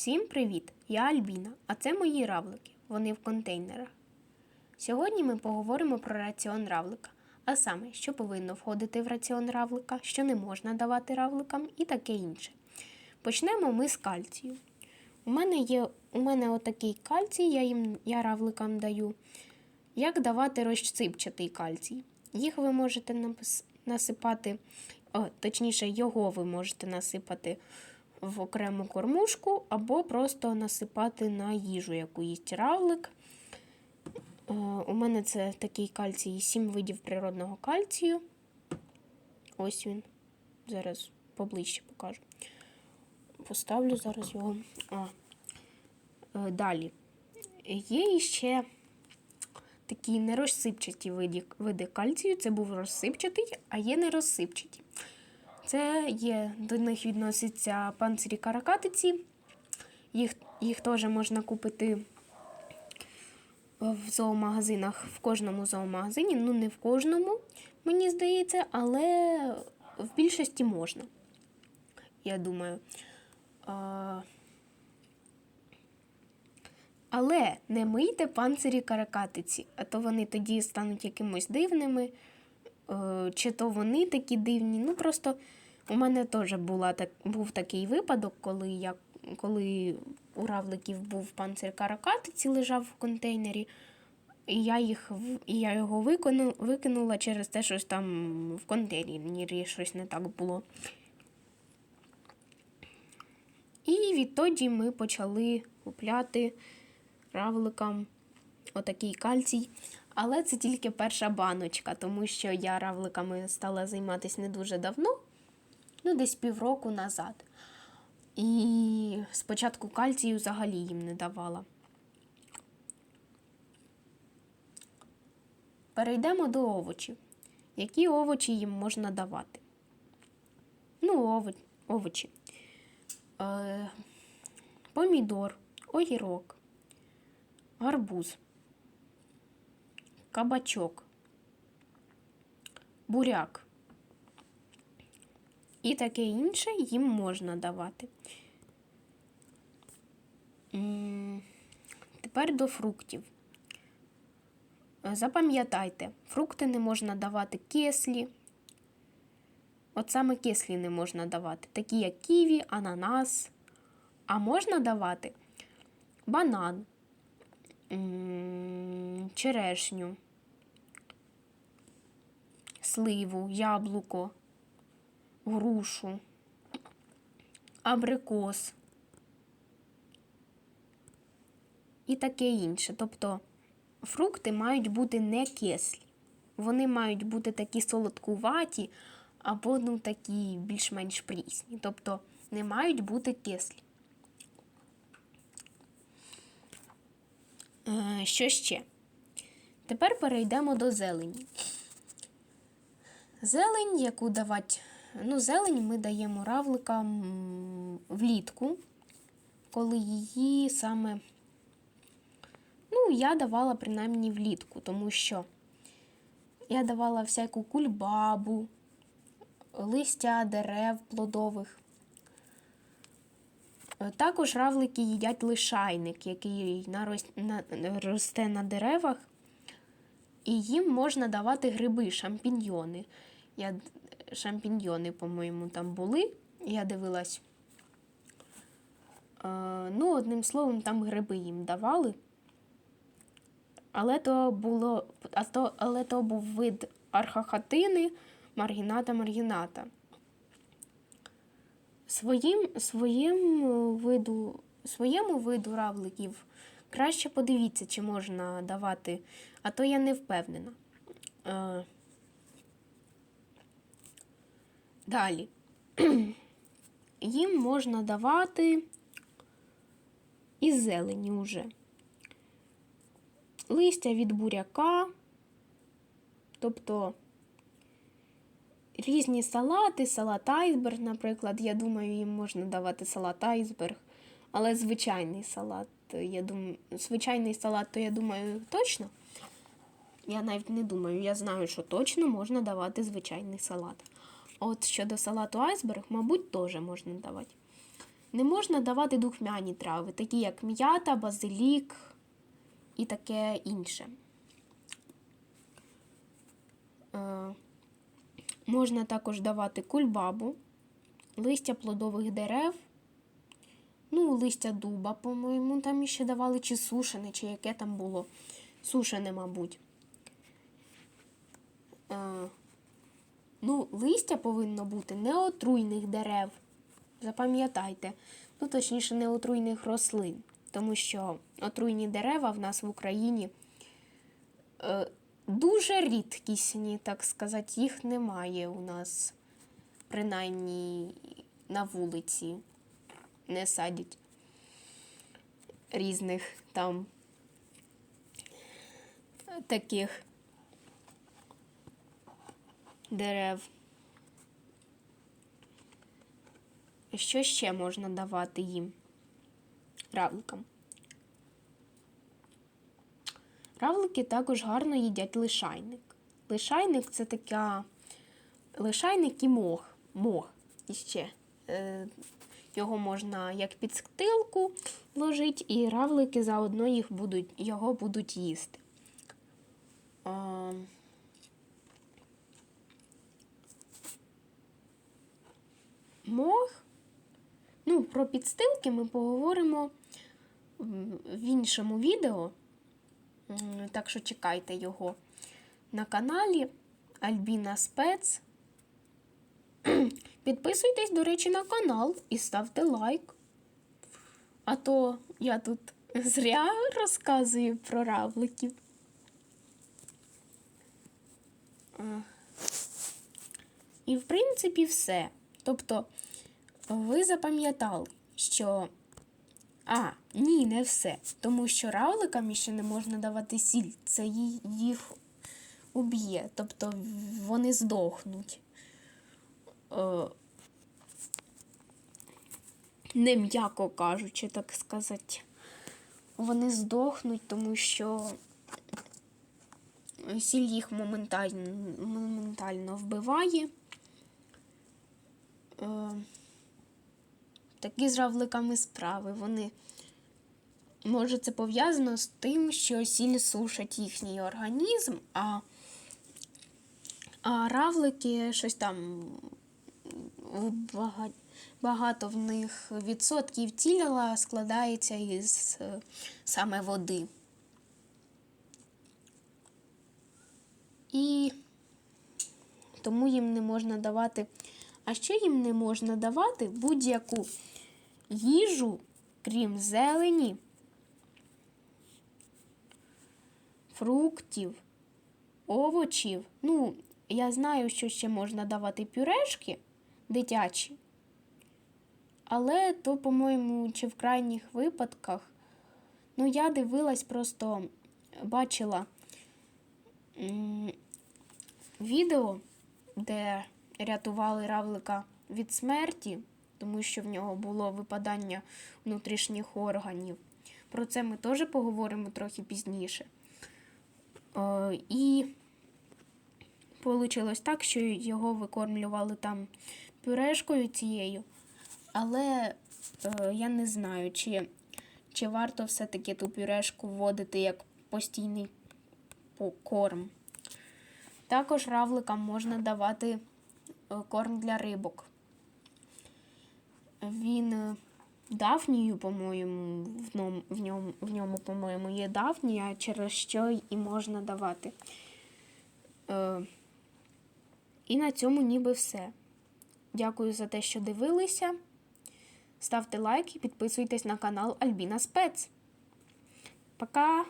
Всім привіт! Я Альбіна, а це мої равлики. Вони в контейнерах. Сьогодні ми поговоримо про раціон равлика, а саме, що повинно входити в раціон равлика, що не можна давати равликам і таке інше. Почнемо ми з кальцію. У мене є у мене отакий кальцій, я їм я равликам даю. Як давати розсипчатий кальцій? Їх ви можете насипати, о, точніше, його ви можете насипати в окрему кормушку або просто насипати на їжу, яку їсть равлик. Е, У мене це такий кальцій, 7 видів природного кальцію. Ось він. Зараз поближче покажу. Поставлю зараз його. А. Е, Далі. Є ще такі нерозсипчаті види кальцію. Це був розсипчатий, а є нерозсипчаті. Це є, до них відносяться панцирі каракатиці. Їх, їх теж можна купити в зоомагазинах, в кожному зоомагазині. Ну, не в кожному, мені здається, але в більшості можна. Я думаю. А... Але не мийте панцирі каракатиці, а то вони тоді стануть якимось дивними. Е, Чи то вони такі дивні. Ну просто у мене теж була так, був такий випадок, коли я коли у равликів був панцир каракатиці, лежав в контейнері, і я їх і я його викину, викинула через те, що там в контейнері щось не так було. І відтоді ми почали купляти равликам отакий кальцій. Але це тільки перша баночка, тому що я равликами стала займатися не дуже давно, ну десь півроку назад. І спочатку кальцію взагалі їм не давала. Перейдемо до овочів. Які овочі їм можна давати? Ну, овочі. Е, помідор, огірок, гарбуз, кабачок, буряк і таке інше їм можна давати. Тепер до фруктів. Запам'ятайте, фрукти не можна давати кислі. От саме кислі не можна давати, такі як ківі, ананас. А можна давати банан, черешню, сливу, яблуко, грушу, абрикос і таке інше. Тобто фрукти мають бути не кислі. Вони мають бути такі солодкуваті або ну, такі більш-менш прісні. Тобто не мають бути кислі. Е, Що ще? Тепер перейдемо до зелені. Зелень, яку давати. Ну, зелень ми даємо равликам влітку, коли її саме. Ну, я давала принаймні влітку, тому що я давала всяку кульбабу, листя дерев плодових. Також равлики їдять лишайник, який росте на деревах. І їм можна давати гриби, шампіньйони. Я, шампіньйони, по-моєму, там були. Я дивилась. Е, ну, одним словом, там гриби їм давали. Але то було, а то, але то був вид архахатини, маргіната маргіната. Своїм, своїм е, виду, своєму виду равликів краще подивіться, чи можна давати, а то я не впевнена. Е, далі. Їм можна давати із зелені уже. Листя від буряка, тобто різні салати, салат айсберг, наприклад. Я думаю, їм можна давати салат айсберг, але звичайний салат, я думаю, звичайний салат, то я думаю, точно. Я навіть не думаю, я знаю, що точно можна давати звичайний салат. От щодо салату айсберг, мабуть, теж можна давати. Не можна давати духмяні трави, такі як м'ята, базилік і таке інше. Е, можна також давати кульбабу, листя плодових дерев, ну, листя дуба, по-моєму, там ще давали, чи сушене, чи яке там було. Сушене, мабуть. Е, ну, листя повинно бути неотруйних дерев. Запам'ятайте, ну точніше, неотруйних рослин, тому що отруйні дерева в нас в Україні е, дуже рідкісні, так сказати, їх немає у нас, принаймні на вулиці. Не садять різних там таких дерев. Що ще можна давати їм? Равликам. Равлики також гарно їдять лишайник. Лишайник це така лишайник і мох. Мох іще. Е, його можна як підстилку ложити, і равлики заодно їх будуть, його будуть їсти. Мох. Ну, про підстилки ми поговоримо в іншому відео. Так що чекайте його на каналі Альбіна Спец. Підписуйтесь, до речі, на канал і ставте лайк. А то я тут зря розказую про равликів. І, в принципі, все. Тобто, ви запам'ятали, що. А, ні, не все. Тому що равликам ще не можна давати сіль. Це їх уб'є. Тобто вони здохнуть. Е, не м'яко кажучи, так сказати. Вони здохнуть, тому що сіль їх моментально, моментально вбиває. Е, такі з равликами справи. Вони, може, це пов'язано з тим, що сіль сушить їхній організм, а, а равлики щось там багато, багато в них відсотків тіла складається із е, саме води. І тому їм не можна давати. А ще їм не можна давати будь-яку їжу, крім зелені, фруктів, овочів. Ну, я знаю, що ще можна давати пюрешки дитячі. Але то, по-моєму, чи в крайніх випадках, ну, я дивилась, просто бачила м відео, де рятували равлика від смерті, тому що в нього було випадання внутрішніх органів. Про це ми теж поговоримо трохи пізніше. О, і вийшло так, що його викормлювали там пюрешкою цією, але е, я не знаю, чи, чи варто все-таки ту пюрешку вводити як постійний корм. Також равликам можна давати е, корм для рибок. Він е, дафнію, по-моєму, в ньому, в ньому, по-моєму, є дафнія, через що і можна давати. Е, І на цьому ніби все. Дякую за те, що дивилися. Ставте лайк і підписуйтесь на канал Альбіна Спец. Пока!